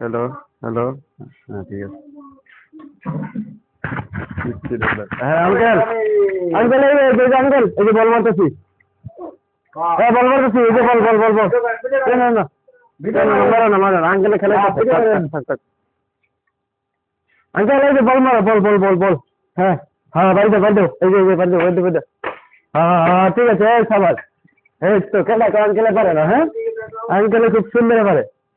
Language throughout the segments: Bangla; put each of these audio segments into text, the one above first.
Hello hello. হ্যাঁ ঠিক আছে। হ্যাঁ আঙ্কেল আঙ্কেল এই যে আঙ্কেল এই যে বল মারতেছি। হ্যাঁ বল মারতেছি এই বল বল বল বল না না মারো না মারো না। আঙ্কেলে খেলে আঙ্কেল এই যে বল মারো বল বল বল বল হ্যাঁ হ্যাঁ বাড়ি দাও বাড়ি দাও এই হ্যাঁ হ্যাঁ, ঠিক আছে সাবাস এই তো খেলা তো আঙ্কেলে পারে না হ্যাঁ? আঙ্কেলে খুব সুন্দর পারে।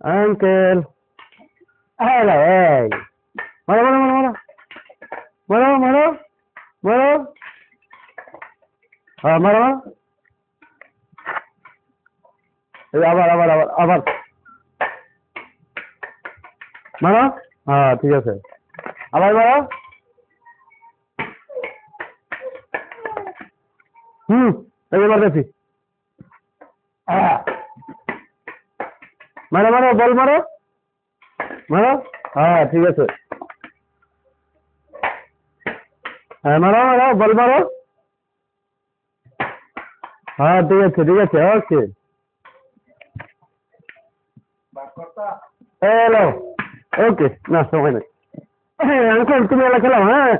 আঙ্কেল হ্যালো এই মারো মারো মারো মারো মারো মারো মারো হ্যাঁ মারো মারো এই আবার আবার আবার আবার মারো হ্যাঁ ঠিক আছে আবার মারো হুম এই যে মারতেছি হ্যাঁ মারো মারো, বল মারো। মারো? হ্যাঁ ঠিক আছে। হ্যাঁ মারো মারো, বল মারো। হ্যাঁ ঠিক আছে ঠিক আছে, ওকে। হ্যালো ওকে, না, সময় নেই। হ্যাঁ আঙ্কেল তুমি এলা খেলাও হ্যাঁ।